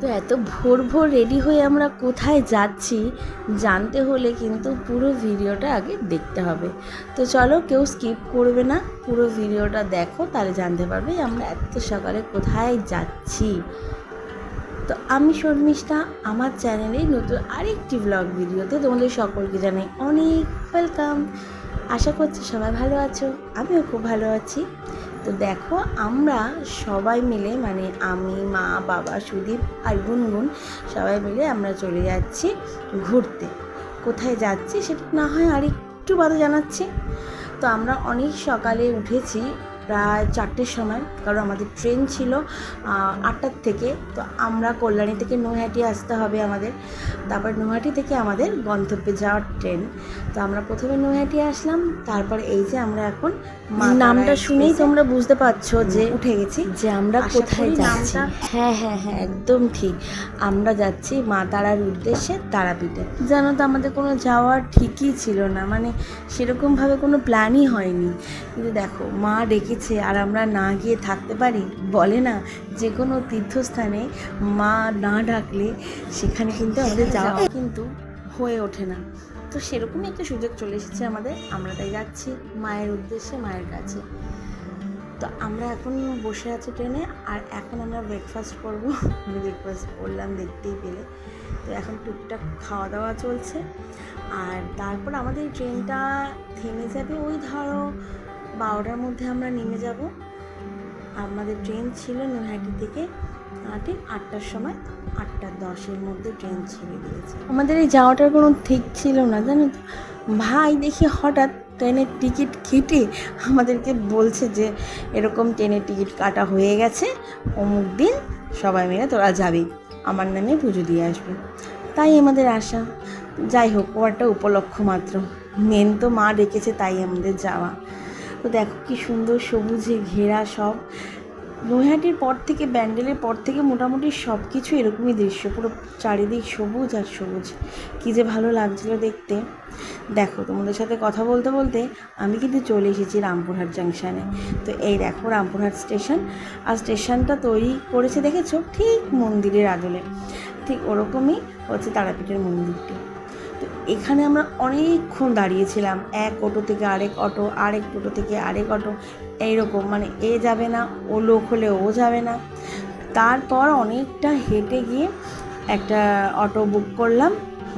তো এত ভোর ভোর রেডি হয়ে আমরা কোথায় যাচ্ছি, জানতে হলে কিন্তু পুরো ভিডিওটা আগে দেখতে হবে। তো চলো কেউ স্কিপ করবে না, পুরো ভিডিওটা দেখো, তাহলে জানতে পারবে আমরা এত সকালে কোথায় যাচ্ছি। তো আমি শর্মিষ্ঠা, আমার চ্যানেলে নতুন আরেকটি ব্লগ ভিডিওতে তোমাদের সকলকে জানাই অনেক ওয়েলকাম আশা করছি সবাই ভালো আছো, আমিও খুব ভালো আছি। তো দেখো, আমরা সবাই মিলে মানে আমি, মা, বাবা, সুদীপ আর গুনগুন, সবাই মিলে আমরা চলে যাচ্ছি ঘুরতে। কোথায় যাচ্ছি সেটা না হয় আর একটু বাদে জানাচ্ছি। তো আমরা অনেক সকালে উঠেছি প্রায় চারটের সময় কারণ আমাদের ট্রেন ছিল আটটার থেকে। তো আমরা কল্যাণী থেকে নৈহাটি আসতে হবে আমাদের। তারপর নৈহাটি থেকে আমাদের গন্তব্যে যাওয়ার ট্রেন। তো আমরা প্রথমে নৈহাটি আসলাম তারপর এই যে আমরা এখন নামটা শুনেই তোমরা বুঝতে পারছ যে উঠে গেছি। যে আমরা কোথায় যাচ্ছি। হ্যাঁ হ্যাঁ হ্যাঁ একদম ঠিক। আমরা যাচ্ছি মা তারার উদ্দেশ্যে তারাপীঠে। জানো তো আমাদের কোনো যাওয়ার ঠিকই ছিল না। মানে সেরকমভাবে কোনো প্ল্যানই হয়নি। কিন্তু দেখো মা ডেকেছে আর আমরা না গিয়ে থাকতে পারি? বলে না যে কোনো তীর্থস্থানে মা না ডাকলে সেখানে কিন্তু আমাদের যাওয়া কিন্তু হয়ে ওঠে না। তো সেরকমই একটা সুযোগ চলে এসেছে আমাদের। আমরা তাই যাচ্ছি মায়ের উদ্দেশ্যে মায়ের কাছে। তো আমরা এখন বসে আছি ট্রেনে আর এখন আমরা ব্রেকফাস্ট করব। আমি ব্রেকফাস্ট করলাম দেখতেই পেলে। তো এখন টুকটাক খাওয়া দাওয়া চলছে। আর তারপর আমাদের ট্রেনটা থেমে যাবে ওই ধরো বারোটার মধ্যে আমরা নেমে যাব। আমাদের ট্রেন ছিল নৈহাটি থেকে ঠিক আটটার সময়, আটটা দশের মধ্যে ট্রেন ছেড়ে দিয়েছে। আমাদের এই যাওয়াটার কোনো ঠিক ছিল না, জানো তো। ভাই দেখি হঠাৎ ট্রেনের টিকিট কেটে আমাদেরকে বলছে যে, এরকম ট্রেনের টিকিট কাটা হয়ে গেছে, অমুক দিন সবাই মিলে তোরা যাবি, আমার নামে পুজো দিয়ে আসবে। তাই আমাদের আশা। যাই হোক ও একটা উপলক্ষ মাত্র। মেন তো মা ডেকেছে, তাই আমাদের যাওয়া। তো দেখো কি সুন্দর সবুজে ঘেরা সব। নৈহাটির পর থেকে, ব্যান্ডেলের পর থেকে মোটামুটি সব কিছু এরকমই দৃশ্য। পুরো চারিদিক সবুজ আর সবুজ। কী যে ভালো লাগছিল দেখতে। দেখো, তোমাদের সাথে কথা বলতে বলতে আমি কিন্তু চলে এসেছি রামপুরহাট জাংশনে তো এই দেখো রামপুরহাট স্টেশন আর স্টেশনটা তৈরি করেছে, দেখেছ? ঠিক মন্দিরের আদলে। ঠিক ওরকমই হচ্ছে তারাপীঠের মন্দিরটি। এখানে আমরা অনেকক্ষণ দাঁড়িয়েছিলাম। এক অটো থেকে আরেক অটো, আরেক টোটো থেকে আরেক অটো। এইরকম মানে এ যাবে না, ও লোক হলে ও যাবে না। তারপর অনেকটা হেঁটে গিয়ে একটা অটো বুক করলাম।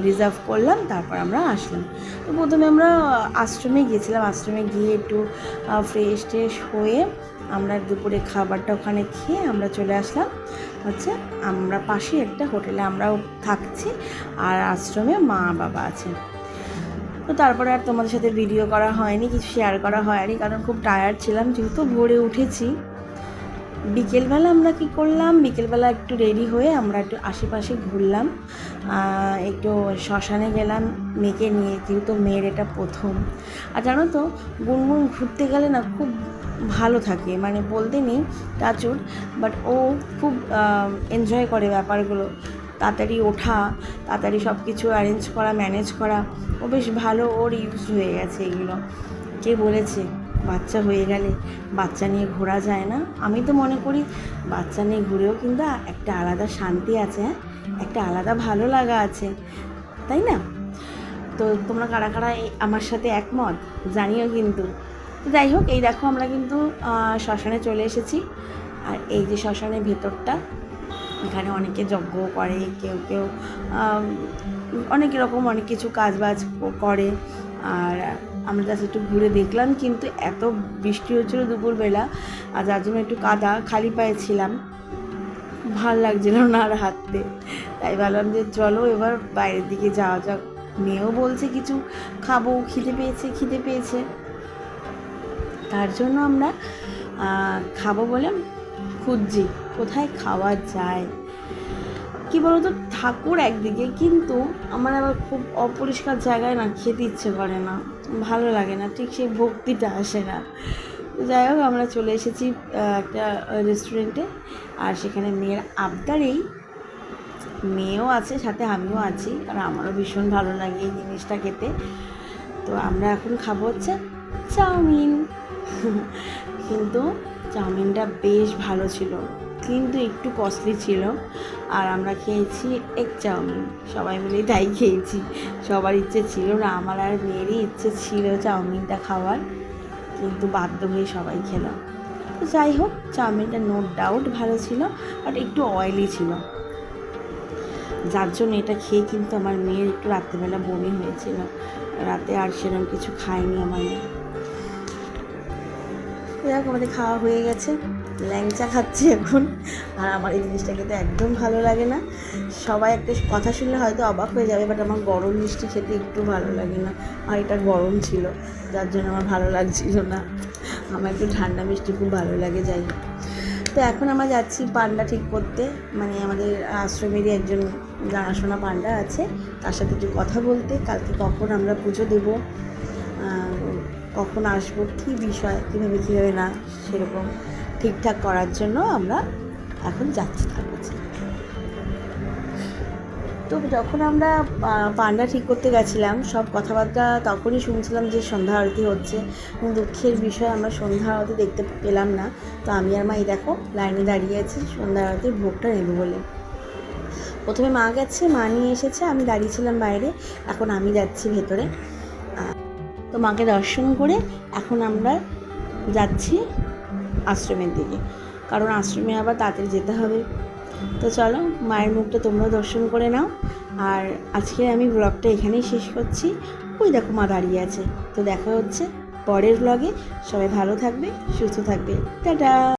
রিজার্ভ করলাম, তারপর আমরা আসলাম। তো প্রথমে আমরা আশ্রমে গিয়েছিলাম, আশ্রমে গিয়ে একটু ফ্রেশ ট্রেশ হয়ে আমরা দুপুরে খাবারটা ওখানে খেয়ে আমরা চলে আসলাম। হচ্ছে আমরা পাশে একটা হোটেলে আমরাও থাকছি আর আশ্রমে মা বাবা আছে। তো তারপরে আর তোমাদের সাথে ভিডিও করা হয়নি, কিছু শেয়ার করা হয়নি, কারণ খুব টায়ার্ড ছিলাম, যেহেতু ভোরে উঠেছি। বিকেলবেলা আমরা কি করলাম? বিকেলবেলা একটু রেডি হয়ে আমরা একটু আশেপাশে ঘুরলাম। একটু শ্মশানে গেলাম। মেয়েকে নিয়ে, যেহেতু মেয়ের এটা প্রথম। আর জানো তো, গুনগুন ঘুরতে গেলে না খুব ভালো থাকে। মানে বলতে নেই টাচুর বাট ও খুব এনজয় করে ব্যাপারগুলো। তাড়াতাড়ি ওঠা, তাড়াতাড়ি সব কিছু অ্যারেঞ্জ করা ম্যানেজ করা। ও বেশ ভালো, ওর ইউজ হয়ে গেছে এগুলো। কে বলেছে? বাচ্চা হয়ে গেলে বাচ্চা নিয়ে ঘোরা যায় না। আমি তো মনে করি বাচ্চা নিয়ে ঘুরেও কিন্তু একটা আলাদা শান্তি আছে হ্যাঁ? একটা আলাদা ভালো লাগা আছে, তাই না? তো তোমরা কারা কারা আমার সাথে একমত জানিও কিন্তু। তো যাই হোক, এই দেখো আমরা কিন্তু শ্মশানে চলে এসেছি। আর এই যে শ্মশানের ভেতরটা, এখানে অনেকে যজ্ঞ করে, কেউ কেউ অনেক রকম অনেক কিছু কাজ বাজ করে। আর আমরা জাস্ট একটু ঘুরে দেখলাম, কিন্তু এত বৃষ্টি হচ্ছিল দুপুরবেলা, আর যার জন্য একটু কাদা, খালি পায়ে ছিলাম। ভালো লাগছিল না আর হাঁটতে। তাই ভাবলাম যে চলো এবার বাইরের দিকে যাওয়া যাক। মেয়েও বলছে কিছু, খাব, খিদে পেয়েছে খিদে পেয়েছে। তার জন্য আমরা খাব বলে খুঁজছি, কোথায় খাওয়া যায়? কি বলতো? ঠাকুর একদিকে, কিন্তু আমার আবার খুব অপরিষ্কার জায়গায় না খেতে ইচ্ছে করে না। ভালো লাগে না, ঠিক সেই ভক্তিটা আসে না। যাই হোক, আমরা চলে এসেছি একটা রেস্টুরেন্টে আর সেখানে মেয়ের আবদারেই মেয়েও আছে, সাথে আমিও আছি আর আমারও ভীষণ ভালো লাগে এই জিনিসটা খেতে। তো আমরা এখন খাব হচ্ছে চাউমিন। কিন্তু চাউমিনটা বেশ ভালো ছিল। কিন্তু একটু কস্টলি ছিল। আর আমরা খেয়েছি এক চাউমিন সবাই মিলে তাই খেয়েছি। সবার ইচ্ছে ছিল না, আমার আর মেয়েরই ইচ্ছে ছিল চাউমিনটা খাওয়ার। কিন্তু বাধ্য হয়ে সবাই খেলাম তো যাই হোক চাউমিনটা নো ডাউট ভালো ছিল বাট একটু অয়েলি ছিল। যার জন্য এটা খেয়ে কিন্তু আমার মেয়ের একটু রাত্রেবেলা বমি হয়েছিল। রাতে আর সেরকম কিছু খায়নি আমার মেয়ে। যাক, আমাদের খাওয়া হয়ে গেছে। ল্যাংচা খাচ্ছি এখন। আর আমার এই জিনিসটা খেতে একদম ভালো লাগে না। সবাই একটা কথা শুনলে হয়তো অবাক হয়ে যাবে বাট আমার গরম মিষ্টি খেতে একটু ভালো লাগে না। আর এটা গরম ছিল, যার জন্য আমার ভালো লাগছিল না। আমার একটু ঠান্ডা মিষ্টি খুব ভালো লাগে, যাই তো এখন আমরা যাচ্ছি পান্ডা ঠিক করতে। মানে আমাদের আশ্রমেরই একজন জানাশোনা পান্ডা আছে। তার সাথে একটু কথা বলতে, কালকে কখন আমরা পুজো দেবো। কখন আসব, কী বিষয়, কীভাবে কীভাবে না, সেরকম ঠিকঠাক করার জন্য আমরা এখন যাচ্ছি তো যখন আমরা পান্ডা ঠিক করতে গেছিলাম, সব কথাবার্তা তখনই শুনছিলাম যে সন্ধ্যা আরতি হচ্ছে দুঃখের বিষয় আমরা সন্ধ্যা আরতি দেখতে পেলাম না। তো আমি আর মা, এই দেখো, লাইনে দাঁড়িয়ে আছি, সন্ধ্যা আরতির ভোগটা নেব বলে। প্রথমে মা গেছে, মা নিয়ে এসেছে, আমি দাঁড়িয়েছিলাম বাইরে, এখন আমি যাচ্ছি ভেতরে। তো মাকে দর্শন করে এখন আমরা যাচ্ছি আশ্রমের দিকে। কারণ আশ্রমে আবার তাড়াতাড়ি যেতে হবে। তো চলো, মায়ের মুখটা তোমরা দর্শন করে নাও। আর আজকে আমি ব্লগটা এখানেই শেষ করছি। ওই দেখো মা দাঁড়িয়ে আছে। তো দেখা হচ্ছে পরের ব্লগে সবাই ভালো থাকবে, সুস্থ থাকবে। টাটা!